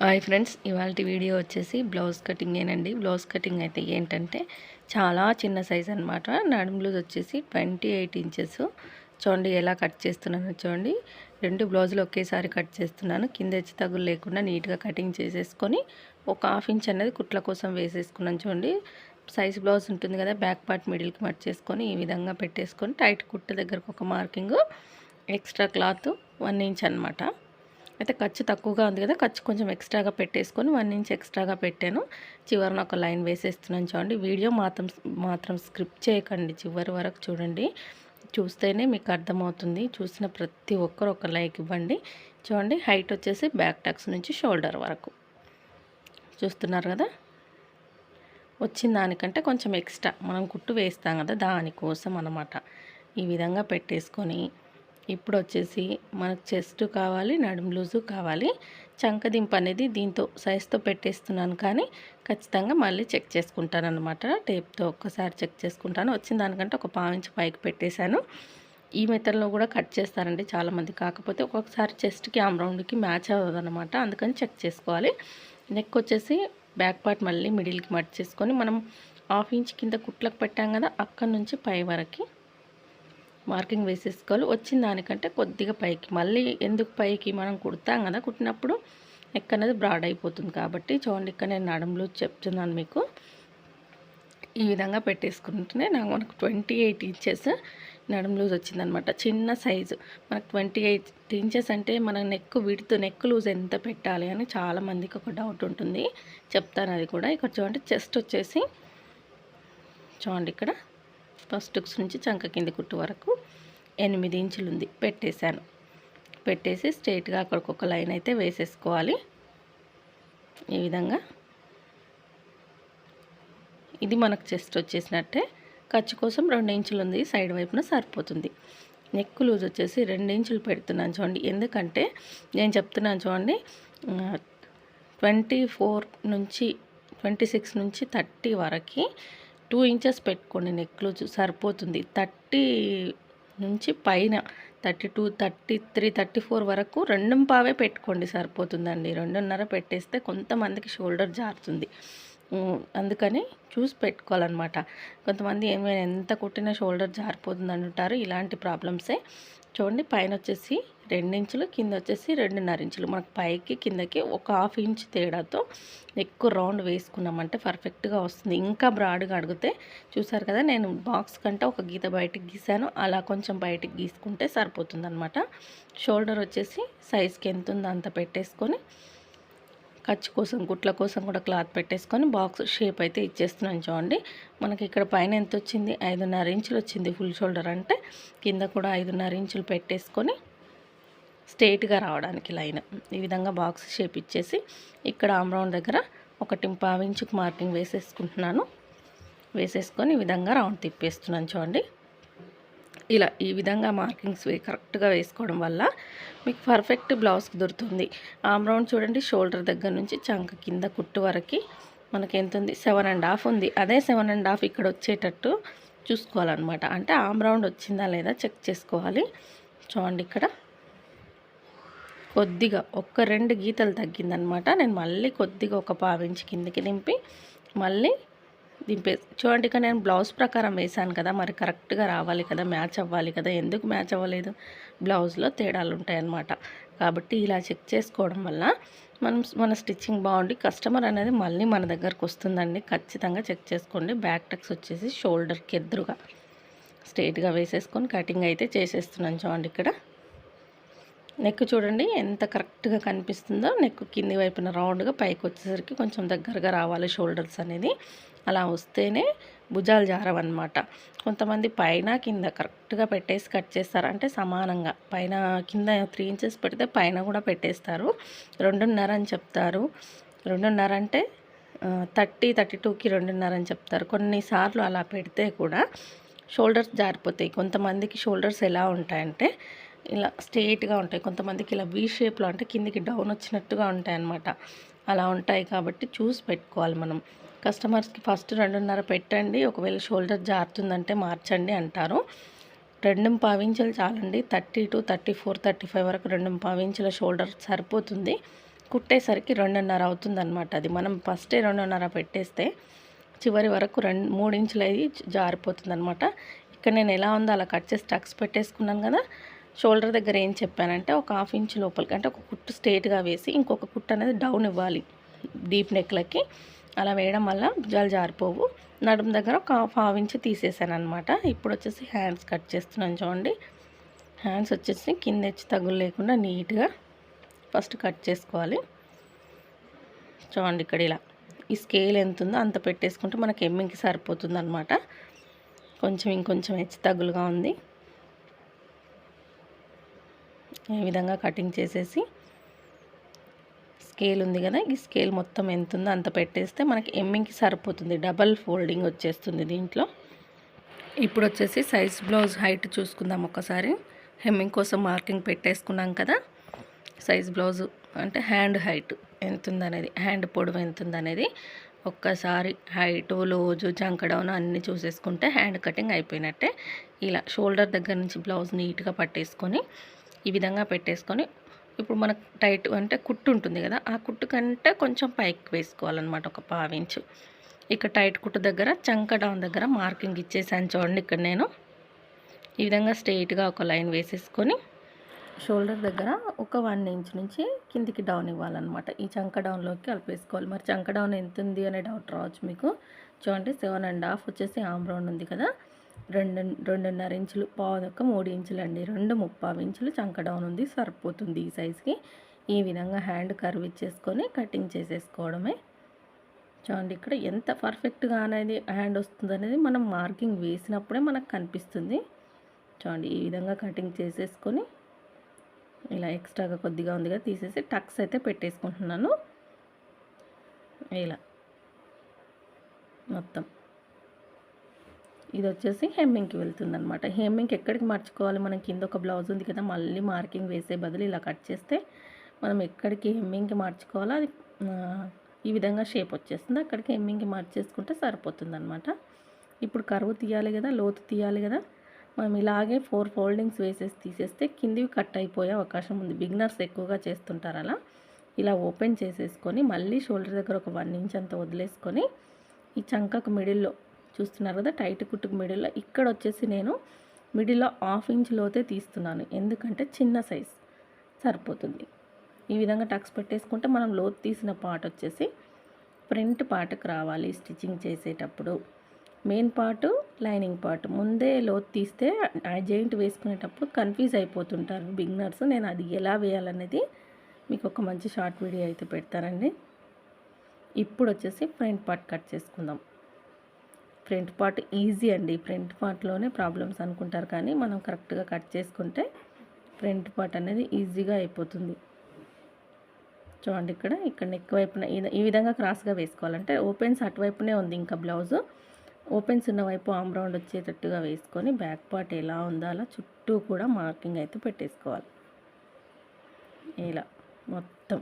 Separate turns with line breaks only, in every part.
Hi friends ఇవాళ video వచ్చేసి blouse కటింగేనండి బ్లౌజ్ కటింగ్ అయితే ఏంటంటే చాలా చిన్న సైజ్ అనమాట నడుము బ్లౌజ్ వచ్చేసి ట్వంటీ ఎయిట్ ఇంచెస్. చూడండి ఎలా కట్ చేస్తున్నాను చూడండి. రెండు బ్లౌజులు ఒకేసారి కట్ చేస్తున్నాను. కింద వచ్చి తగులు లేకుండా నీట్గా కటింగ్ చేసేసుకొని ఒక హాఫ్ ఇంచ్ అనేది కుట్ల కోసం వేసేసుకున్నాను చూడండి. సైజ్ బ్లౌజ్ ఉంటుంది కదా బ్యాక్ పార్ట్ మిడిల్కి మట్ చేసుకొని ఈ విధంగా పెట్టేసుకొని టైట్ కుట్ట దగ్గరకు ఒక marking extra cloth one inch అనమాట అయితే ఖర్చు తక్కువగా ఉంది కదా ఖర్చు కొంచెం ఎక్స్ట్రాగా పెట్టేసుకొని వన్ ఇంచ్ ఎక్స్ట్రాగా పెట్టాను. చివరిన ఒక లైన్ వేసేస్తున్నాను చూడండి. వీడియో మాత్రం మాత్రం స్క్రిప్ట్ చేయకండి. చివరి వరకు చూడండి. చూస్తేనే మీకు అర్థమవుతుంది. చూసిన ప్రతి ఒక్కరు ఒక లైక్ ఇవ్వండి. చూడండి హైట్ వచ్చేసి బ్యాక్ టక్స్ నుంచి షోల్డర్ వరకు. చూస్తున్నారు కదా? వచ్చిన దానికంటే కొంచెం ఎక్స్ట్రా. మనం కుట్టు వేస్తాం కదా దానికోసం అనమాట ఈ విధంగా పెట్టేసుకొని ఇప్పుడు వచ్చేసి మనకు చెస్ట్ కావాలి నడుము లూజు కావాలి. చంకదింపు అనేది దీంతో సైజ్తో పెట్టేస్తున్నాను కానీ ఖచ్చితంగా మళ్ళీ చెక్ చేసుకుంటాను అనమాట టేప్తో ఒక్కసారి చెక్ చేసుకుంటాను. వచ్చిన దానికంటే ఒక పావించి పైకి పెట్టేశాను. ఈ మెథడ్లో కూడా కట్ చేస్తారండి చాలామంది. కాకపోతే ఒక్కొక్కసారి చెస్ట్కి ఆమ్ రౌండ్కి మ్యాచ్ అవ్వదు అనమాట అందుకని చెక్ చేసుకోవాలి. నెక్ వచ్చేసి బ్యాక్ పార్ట్ మళ్ళీ మిడిల్కి మట్ చేసుకొని మనం హాఫ్ ఇంచ్ కింద కుట్లకు పెట్టాం కదా అక్కడ నుంచి పై వరకు మార్కింగ్ వేసేసుకోవాలి. వచ్చిన దానికంటే కొద్దిగా పైకి. మళ్ళీ ఎందుకు పైకి మనం కుడతాం కదా కుట్టినప్పుడు నెక్ అనేది బ్రాడ్ అయిపోతుంది కాబట్టి చూడండి ఇక్కడ నేను నడంలో చెప్తున్నాను మీకు. ఈ విధంగా పెట్టేసుకుంటేనే నాకు మనకు ట్వంటీ ఎయిట్ ఇంచెస్ నడుం లూజ్ వచ్చిందనమాట. చిన్న సైజు మనకు ట్వంటీ ఎయిట్ ఇంచెస్ అంటే మన నెక్ విడుతు నెక్ లూజ్ ఎంత పెట్టాలి అని చాలామందికి ఒక డౌట్ ఉంటుంది. చెప్తాను అది కూడా. ఇక్కడ చూడండి చెస్ట్ వచ్చేసి చూడండి ఇక్కడ. ఫస్ట్ నుంచి చంక కింది కుట్టు వరకు ఎనిమిది ఇంచులు ఉంది పెట్టేశాను. పెట్టేసి స్ట్రైట్గా అక్కడికి ఒక లైన్ అయితే వేసేసుకోవాలి. ఈ విధంగా. ఇది మనకు చెస్ట్ వచ్చేసినట్టే. ఖర్చు కోసం రెండు ఇంచులు ఉంది సైడ్ వైపున సరిపోతుంది. నెక్ లూజ్ వచ్చేసి రెండు ఇంచులు పెడుతున్నాను చూడండి. ఎందుకంటే నేను చెప్తున్నాను చూడండి ట్వంటీ ఫోర్ నుంచి ట్వంటీ సిక్స్ నుంచి థర్టీ వరకు టూ ఇంచెస్ పెట్టుకోండి నెక్లో సరిపోతుంది. థర్టీ నుంచి పైన thirty two thirty three thirty four వరకు రెండు పావే పెట్టుకోండి సరిపోతుందండి. రెండున్నర పెట్టేస్తే కొంతమందికి షోల్డర్ జారుతుంది. అందుకని చూసి పెట్టుకోవాలన్నమాట. కొంతమంది ఏమైనా ఎంత కుట్టినా షోల్డర్ జారిపోతుంది అంటారు ఇలాంటి ప్రాబ్లమ్సే. చూడండి పైన వచ్చేసి రెండించులు కింద వచ్చేసి రెండున్నర ఇంచులు. మనకు పైకి కిందకి ఒక హాఫ్ ఇంచ్ తేడాతో ఎక్కువ రౌండ్ వేసుకున్నామంటే పర్ఫెక్ట్గా వస్తుంది. ఇంకా బ్రాడ్గా అడిగితే చూసారు కదా నేను బాక్స్ కంటే ఒక గీత బయటికి గీసాను అలా కొంచెం బయటికి గీసుకుంటే సరిపోతుంది అనమాట షోల్డర్ వచ్చేసి సైజ్కి ఎంత ఉందో అంత పెట్టేసుకొని ఖర్చు కోసం గుట్ల కోసం కూడా క్లాత్ పెట్టేసుకొని బాక్స్ షేప్ అయితే ఇచ్చేస్తున్నాను చూడండి. మనకి ఇక్కడ పైన ఎంత వచ్చింది? ఐదున్నర ఇంచులు వచ్చింది ఫుల్ షోల్డర్ అంటే. కింద కూడా ఐదున్నర ఇంచులు పెట్టేసుకొని స్ట్రేట్గా రావడానికి లైన్. ఈ విధంగా బాక్స్ షేప్ ఇచ్చేసి ఇక్కడ ఆమ్రౌండ్ దగ్గర ఒకటి పావించుకు మార్కింగ్ వేసేసుకుంటున్నాను. వేసేసుకొని ఈ విధంగా రౌండ్ తిప్పేస్తున్నాను చూడండి. ఇలా ఈ విధంగా మార్కింగ్స్ కరెక్ట్గా వేసుకోవడం వల్ల మీకు పర్ఫెక్ట్ బ్లౌజ్ దొరుకుతుంది. ఆమ్ రౌండ్ చూడండి షోల్డర్ దగ్గర నుంచి చంక కింద కుట్టు వరకు మనకి ఎంత ఉంది? సెవెన్ అండ్ హాఫ్ ఉంది. అదే సెవెన్ అండ్ హాఫ్ ఇక్కడ వచ్చేటట్టు చూసుకోవాలన్నమాట. అంటే ఆమ్ రౌండ్ వచ్చిందా లేదా చెక్ చేసుకోవాలి. చూడండి ఇక్కడ. కొద్దిగా ఒక్క రెండు గీతలు తగ్గిందనమాట నేను మళ్ళీ కొద్దిగా ఒక పావించి కిందికి దింపి మళ్ళీ దింపే చూడండి ఇక నేను బ్లౌజ్ ప్రకారం వేసాను కదా మరి కరెక్ట్గా రావాలి కదా మ్యాచ్ అవ్వాలి కదా ఎందుకు మ్యాచ్ అవ్వలేదు? బ్లౌజ్లో తేడాలు ఉంటాయన్నమాట. కాబట్టి ఇలా చెక్ చేసుకోవడం వల్ల మనం మన స్టిచ్చింగ్ బాగుండి కస్టమర్ అనేది మళ్ళీ మన దగ్గరకు వస్తుందండి. ఖచ్చితంగా చెక్ చేసుకోండి. బ్యాక్ టక్స్ వచ్చేసి షోల్డర్కి ఎదురుగా స్ట్రైట్గా వేసేసుకొని కటింగ్ అయితే చేసేస్తున్నాను చూడండి ఇక్కడ. నెక్ చూడండి ఎంత కరెక్ట్గా కనిపిస్తుందో నెక్ కింది వైపున రౌండ్గా పైకి వచ్చేసరికి కొంచెం దగ్గరగా రావాలి షోల్డర్స్ అనేది. అలా వస్తేనే భుజాలు జారవన్నమాట. కొంతమంది పైన కింద కరెక్ట్గా పెట్టేసి కట్ చేస్తారు. అంటే సమానంగా. పైన కింద త్రీ ఇంచెస్ పెడితే పైన కూడా పెట్టేస్తారు. రెండున్నర అని చెప్తారు. రెండున్నర అంటే థర్టీ థర్టీ టూకి రెండున్నర అని చెప్తారు. కొన్నిసార్లు అలా పెడితే కూడా షోల్డర్స్ జారిపోతాయి. కొంతమందికి షోల్డర్స్ ఎలా ఉంటాయంటే ఇలా స్ట్రేట్గా ఉంటాయి. కొంతమందికి ఇలా వీ షేప్లో అంటే కిందికి డౌన్ వచ్చినట్టుగా ఉంటాయి అన్నమాట అలా ఉంటాయి కాబట్టి చూసి పెట్టుకోవాలి మనం. కస్టమర్స్కి ఫస్ట్ రెండున్నర పెట్టండి ఒకవేళ షోల్డర్ జారుతుందంటే మార్చండి అంటారు. రెండు పావించలు చాలండి. Thirty two thirty four thirty five వరకు రెండు పావించల షోల్డర్ సరిపోతుంది. కుట్టేసరికి రెండున్నర అవుతుందన్నమాట అది. మనం ఫస్టే రెండున్నర పెట్టేస్తే చివరి వరకు రెండు మూడు ఇంచులు అయ్యి జారిపోతుంది అనమాట ఇక్కడ నేను ఎలా ఉందో అలా కట్ చేసి టక్స్ పెట్టేసుకున్నాను కదా షోల్డర్ దగ్గర ఏం చెప్పానంటే ఒక హాఫ్ ఇంచ్ లోపలికి అంటే ఒక కుట్టు స్ట్రేట్గా వేసి ఇంకొక కుట్టు అనేది డౌన్ ఇవ్వాలి డీప్ నెక్లకి. అలా వేయడం వల్ల భుజాలు జారిపోవు. నడుము దగ్గర ఒక హాఫ్ హాఫ్ ఇంచ్ తీసేసాను అనమాట ఇప్పుడు వచ్చేసి హ్యాండ్స్ కట్ చేస్తున్నాను చూడండి. హ్యాండ్స్ వచ్చేసి కింద ఇచ్చి తగులు లేకుండా నీట్గా ఫస్ట్ కట్ చేసుకోవాలి. చూడండి ఇక్కడ ఇలా. ఈ స్కేల్ ఎంత ఉందో అంత పెట్టేసుకుంటే మనకి ఎమ్మింగ్కి సరిపోతుంది అనమాట కొంచెం ఇంకొంచెం హెచ్చు తగ్గులుగా ఉంది. ఈ విధంగా కటింగ్ చేసేసి స్కేల్ ఉంది కదా ఈ స్కేల్ మొత్తం ఎంత ఉందో అంత పెట్టేస్తే మనకి ఎమ్మింగ్కి సరిపోతుంది. డబల్ ఫోల్డింగ్ వచ్చేస్తుంది దీంట్లో. ఇప్పుడు వచ్చేసి సైజ్ బ్లౌజ్ హైట్ చూసుకుందాం ఒకసారి. హెమ్మింగ్ కోసం మార్కింగ్ పెట్టేసుకున్నాం కదా. సైజ్ బ్లౌజ్ అంటే హ్యాండ్ హైట్ ఎంత ఉందనేది హ్యాండ్ పొడవు ఎంత ఉందనేది ఒక్కసారి హైట్ లోజు జంకడౌన్ అన్నీ చూసేసుకుంటే హ్యాండ్ కటింగ్ అయిపోయినట్టే. ఇలా షోల్డర్ దగ్గర నుంచి బ్లౌజ్ నీట్గా పట్టేసుకొని ఈ విధంగా పెట్టేసుకొని ఇప్పుడు మనకు టైట్ అంటే కుట్టు ఉంటుంది కదా ఆ కుట్టు కంటే కొంచెం పైకి వేసుకోవాలన్నమాట ఒక పావించు ఇక్కడ టైట్ కుట్టు దగ్గర చంక డౌన్ దగ్గర మార్కింగ్ ఇచ్చేసాను చూడండి ఇక్కడ నేను. ఈ విధంగా స్ట్రెయిట్గా ఒక లైన్ వేసేసుకొని షోల్డర్ దగ్గర ఒక వన్ ఇంచ్ నుంచి కిందికి డౌన్ ఇవ్వాలన్నమాట. ఈ చంక డౌన్లోకి కలిపేసుకోవాలి. మరి చంక డౌన్ ఎంత ఉంది అనే డౌట్ రావచ్చు మీకు. చూడండి సెవెన్ అండ్ హాఫ్ వచ్చేసి ఆమ్ రౌండ్ ఉంది కదా. రెండు రెండున్నర ఇంచులు పావుదొక్క మూడు ఇంచులు అండి రెండు ముప్పావు ఇంచులు చంక డౌన్ ఉంది సరిపోతుంది ఈ సైజ్కి ఈ విధంగా హ్యాండ్ కర్వ్ ఇచ్చేసుకొని కటింగ్ చేసేసుకోవడమే. చూడండి ఇక్కడ ఎంత పర్ఫెక్ట్గా అనేది హ్యాండ్ వస్తుంది అనేది మనం మార్కింగ్ వేసినప్పుడే మనకు కనిపిస్తుంది. చూడండి ఈ విధంగా కటింగ్ చేసేసుకొని ఇలా ఎక్స్ట్రాగా కొద్దిగా ఉందిగా తీసేసి టక్స్ అయితే పెట్టేసుకుంటున్నాను. ఇలా. మొత్తం. ఇది వచ్చేసి హెమ్మింగ్కి వెళ్తుంది అనమాట హెమ్మింగ్కి ఎక్కడికి మార్చుకోవాలి? మనం కింద ఒక బ్లౌజ్ ఉంది కదా మళ్ళీ మార్కింగ్ వేసే బదులు ఇలా కట్ చేస్తే మనం ఎక్కడికి హెమ్మింగ్కి మార్చుకోవాలో అది ఈ విధంగా షేప్ వచ్చేస్తుంది. అక్కడికి హెమ్మింగ్కి మార్చేసుకుంటే సరిపోతుంది అనమాట ఇప్పుడు కరువు తీయాలి కదా లోతు తీయాలి కదా మనం ఇలాగే ఫోర్ ఫోల్డింగ్స్ వేసేసి తీసేస్తే కిందివి కట్ అయిపోయే అవకాశం ఉంది. బిగినర్స్ ఎక్కువగా చేస్తుంటారు అలా. ఇలా ఓపెన్ చేసేసుకొని మళ్ళీ షోల్డర్ దగ్గర ఒక వన్ ఇంచ్ అంత వదిలేసుకొని ఈ చంకకు మిడిల్లో చూస్తున్నారు కదా టైట్ కుట్టుకు మిడిల్లో. ఇక్కడ వచ్చేసి నేను మిడిల్లో హాఫ్ ఇంచ్ లోతే తీస్తున్నాను. ఎందుకంటే చిన్న సైజ్ సరిపోతుంది. ఈ విధంగా టక్స్ పెట్టేసుకుంటే మనం లోతు తీసిన పార్ట్ వచ్చేసి ఫ్రంట్ పార్ట్కి రావాలి స్టిచ్చింగ్ చేసేటప్పుడు. Main part lining part. ముందే లోతు తీస్తే ఆ జాయింట్ వేసుకునేటప్పుడు కన్ఫ్యూజ్ అయిపోతుంటారు బిగినర్స్. నేను అది ఎలా వేయాలనేది మీకు ఒక మంచి షార్ట్ వీడియో అయితే పెడతానండి. ఇప్పుడు వచ్చేసి ఫ్రంట్ పార్ట్ కట్ చేసుకుందాం. ఫ్రంట్ పార్ట్ ఈజీ అండి. ఫ్రంట్ పార్ట్లోనే ప్రాబ్లమ్స్ అనుకుంటారు కానీ మనం కరెక్ట్గా కట్ చేసుకుంటే ఫ్రంట్ పార్ట్ అనేది ఈజీగా అయిపోతుంది. చూడండి ఇక్కడ ఇక్కడ నెక్ వైపున ఈ విధంగా క్రాస్గా వేసుకోవాలంటే ఓపెన్స్ అటువైపునే ఉంది ఇంకా బ్లౌజ్. ఓపెన్స్ ఉన్న వైపు ఆమ్ రౌండ్ వచ్చేటట్టుగా వేసుకొని బ్యాక్ పార్ట్ ఎలా ఉందో అలా చుట్టూ కూడా మార్కింగ్ అయితే పెట్టేసుకోవాలి. ఇలా మొత్తం.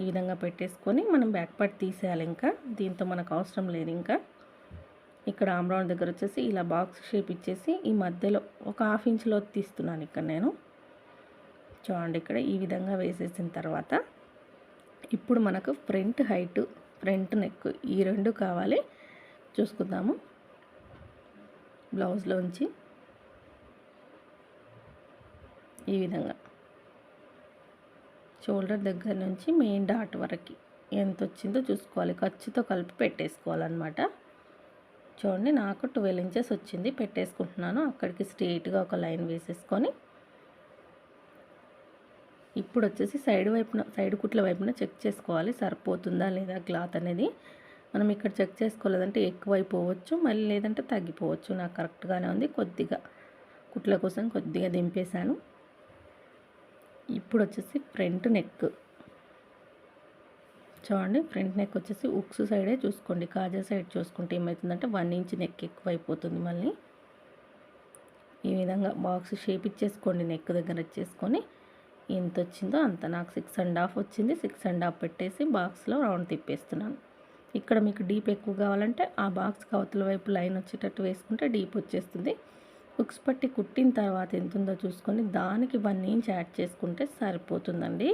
ఈ విధంగా పెట్టేసుకొని మనం బ్యాక్ పార్ట్ తీసేయాలి ఇంకా. దీంతో మనకు అవసరం లేదు ఇంకా. ఇక్కడ ఆమ్రౌండ్ దగ్గర వచ్చేసి ఇలా బాక్స్ షేప్ ఇచ్చేసి ఈ మధ్యలో ఒక హాఫ్ ఇంచ్లో తీస్తున్నాను ఇక్కడ నేను. చూడండి ఇక్కడ ఈ విధంగా వేసేసిన తర్వాత ఇప్పుడు మనకు ఫ్రంట్ హైట్ ఫ్రంట్ నెక్ ఈ రెండు కావాలి. చూసుకుందాము. బ్లౌజ్లోంచి ఈ విధంగా. షోల్డర్ దగ్గర నుంచి మెయిన్ డాట్ వరకు ఎంత వచ్చిందో చూసుకోవాలి. ఖర్చుతో కలిపి పెట్టేసుకోవాలన్నమాట. చూడండి నాకు ట్వెల్వ్ ఇంచెస్ వచ్చింది. పెట్టేసుకుంటున్నాను. అక్కడికి స్ట్రెయిట్గా ఒక లైన్ వేసేసుకొని ఇప్పుడు వచ్చేసి సైడ్ వైపున సైడ్ కుట్ల వైపున చెక్ చేసుకోవాలి. సరిపోతుందా లేదా క్లాత్ అనేది. మనం ఇక్కడ చెక్ చేసుకోలేదంటే ఎక్కువ అయిపోవచ్చు మళ్ళీ లేదంటే తగ్గిపోవచ్చు. నాకు కరెక్ట్గానే ఉంది. కొద్దిగా కుట్ల కోసం కొద్దిగా దింపేశాను. ఇప్పుడు వచ్చేసి ఫ్రంట్ నెక్. చూడండి ఫ్రంట్ నెక్ వచ్చేసి ఉక్స్ సైడే చూసుకోండి. కాజా సైడ్ చూసుకుంటే ఏమవుతుందంటే వన్ ఇంచ్ నెక్ ఎక్కువ అయిపోతుంది మళ్ళీ. ఈ విధంగా బాక్స్ షేప్ ఇచ్చేసుకోండి నెక్ దగ్గర వచ్చేసుకొని ఎంత వచ్చిందో అంత. నాకు సిక్స్ అండ్ హాఫ్ వచ్చింది. సిక్స్ అండ్ హాఫ్ పెట్టేసి బాక్స్లో రౌండ్ తిప్పేస్తున్నాను. ఇక్కడ మీకు డీప్ ఎక్కువ కావాలంటే ఆ బాక్స్ కవతల వైపు లైన్ వచ్చేటట్టు వేసుకుంటే డీప్ వచ్చేస్తుంది. ఉక్స్ పట్టి కుట్టిన తర్వాత ఎంత ఉందో చూసుకొని దానికి వన్ ఇంచ్ యాడ్ చేసుకుంటే సరిపోతుందండి.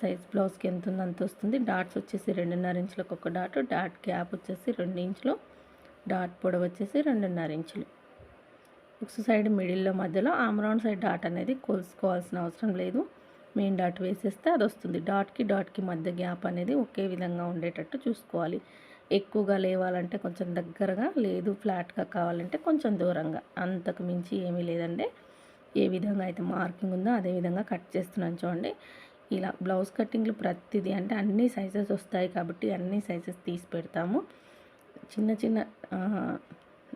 సైజ్ బ్లౌజ్కి ఎంత ఉందో అంత వస్తుంది. డాట్స్ వచ్చేసి రెండున్నర ఇంచులకు ఒక డాట్ డాట్ గ్యాప్ వచ్చేసి రెండు ఇంచులు డాట్ పొడవు వచ్చేసి రెండున్నర ఇంచులు. ఉక్స్ సైడ్ మిడిల్లో మధ్యలో ఆమ్రౌండ్ సైడ్ డాట్ అనేది కొలుసుకోవాల్సిన అవసరం లేదు. మెయిన్ డాట్ వేసేస్తే అది వస్తుంది డాట్కి డాట్కి మధ్య గ్యాప్ అనేది ఒకే విధంగా ఉండేటట్టు చూసుకోవాలి. ఎక్కువగా లేవాలంటే కొంచెం దగ్గరగా లేదు ఫ్లాట్గా కావాలంటే కొంచెం దూరంగా. అంతకు మించి ఏమీ లేదండి. ఏ విధంగా అయితే మార్కింగ్ ఉందో అదే విధంగా కట్ చేస్తున్నాను చూడండి. ఇలా బ్లౌజ్ కటింగ్లు ప్రతిదీ అంటే అన్ని సైజెస్ వస్తాయి కాబట్టి అన్ని సైజెస్ తీసి పెడతాము. చిన్న చిన్న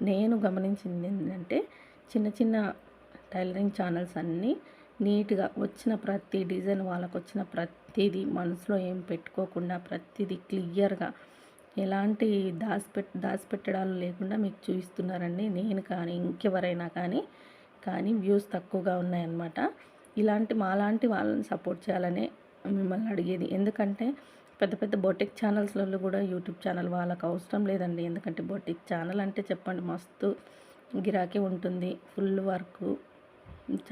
నేను గమనించింది ఏంటంటే చిన్న చిన్న టైలరింగ్ ఛానల్స్ అన్నీ నీట్గా వచ్చిన ప్రతి డిజైన్ వాళ్ళకు వచ్చిన ప్రతిదీ మనసులో ఏం పెట్టుకోకుండా ప్రతిదీ క్లియర్గా ఎలాంటి దాచిపెట్ దాచిపెట్టడాలు లేకుండా మీకు చూపిస్తున్నారండి. నేను కానీ ఇంకెవరైనా కానీ కానీ వ్యూస్ తక్కువగా ఉన్నాయన్నమాట. ఇలాంటి మాలాంటి వాళ్ళని సపోర్ట్ చేయాలని మిమ్మల్ని అడిగేది. ఎందుకంటే పెద్ద పెద్ద బొటిక్ ఛానల్స్లలో కూడా యూట్యూబ్ ఛానల్ వాళ్ళకి అవసరం లేదండి. ఎందుకంటే బొటిక్ ఛానల్ అంటే చెప్పండి మస్తు గిరాకీ ఉంటుంది. ఫుల్ వర్క్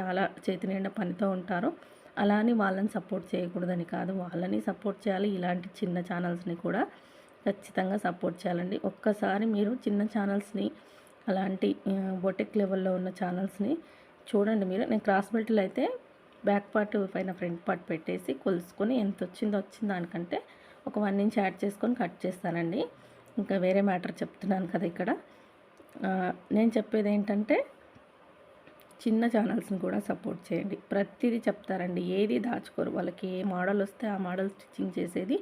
చాలా చేతి నిండా పనితో ఉంటారు. అలా అని వాళ్ళని సపోర్ట్ చేయకూడదని కాదు. వాళ్ళని సపోర్ట్ చేయాలి. ఇలాంటి చిన్న ఛానల్స్ని కూడా ఖచ్చితంగా సపోర్ట్ చేయాలండి. ఒక్కసారి మీరు చిన్న ఛానల్స్ని అలాంటి బొటెక్ లెవెల్లో ఉన్న ఛానల్స్ని చూడండి మీరు. నేను క్రాస్ బెల్ట్లు అయితే బ్యాక్ పార్ట్ పైన ఫ్రంట్ పార్ట్ పెట్టేసి కొలుసుకొని ఎంత వచ్చిందో వచ్చింది దానికంటే ఒక వన్ ఇంచ్ యాడ్ చేసుకొని కట్ చేస్తానండి. ఇంకా వేరే మ్యాటర్ చెప్తున్నాను కదా ఇక్కడ. నేను చెప్పేది ఏంటంటే చిన్న ఛానల్స్ని కూడా సపోర్ట్ చేయండి. ప్రతిదీ చెప్తారండి. ఏది దాచుకోరు. వాళ్ళకి ఏ మోడల్ వస్తే ఆ మోడల్ స్టిచ్చింగ్ చేసేది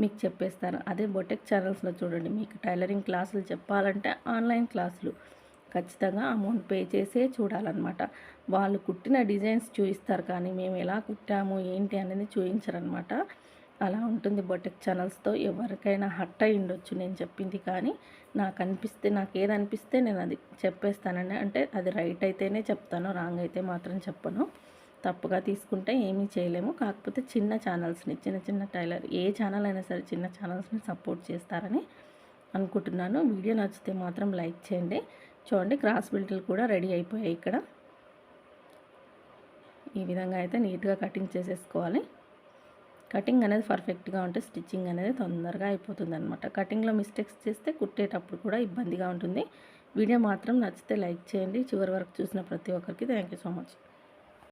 మీకు చెప్పేస్తాను. అదే బొటెక్ ఛానల్స్లో చూడండి మీకు టైలరింగ్ క్లాసులు చెప్పాలంటే ఆన్లైన్ క్లాసులు. ఖచ్చితంగా అమౌంట్ పే చేసే చూడాలన్నమాట. వాళ్ళు కుట్టిన డిజైన్స్ చూపిస్తారు కానీ మేము ఎలా కుట్టాము ఏంటి అనేది చూపించరనమాట అలా ఉంటుంది బొటెక్ ఛానల్స్తో. ఎవరికైనా హట్ అయి ఉండొచ్చు నేను చెప్పింది కానీ నాకు అనిపిస్తే నాకు ఏది అనిపిస్తే నేను అది చెప్పేస్తానండి. అంటే అది రైట్ అయితేనే చెప్తాను రాంగ్ అయితే మాత్రం చెప్పను. తప్పుగా తీసుకుంటే ఏమీ చేయలేము. కాకపోతే చిన్న ఛానల్స్ని చిన్న చిన్న టైలర్ ఏ ఛానల్ అయినా సరే చిన్న ఛానల్స్ని సపోర్ట్ చేస్తారని అనుకుంటున్నాను. వీడియో నచ్చితే మాత్రం లైక్ చేయండి. చూడండి క్రాస్ బిల్ట్లు కూడా రెడీ అయిపోయాయి ఇక్కడ. ఈ విధంగా అయితే నీట్గా కటింగ్ చేసేసుకోవాలి. కటింగ్ అనేది పర్ఫెక్ట్గా ఉంటే స్టిచ్చింగ్ అనేది తొందరగా అయిపోతుంది అనమాట కటింగ్లో మిస్టేక్స్ చేస్తే కుట్టేటప్పుడు కూడా ఇబ్బందిగా ఉంటుంది. వీడియో మాత్రం నచ్చితే లైక్ చేయండి. చివరి వరకు చూసిన ప్రతి ఒక్కరికి థ్యాంక్ సో మచ్.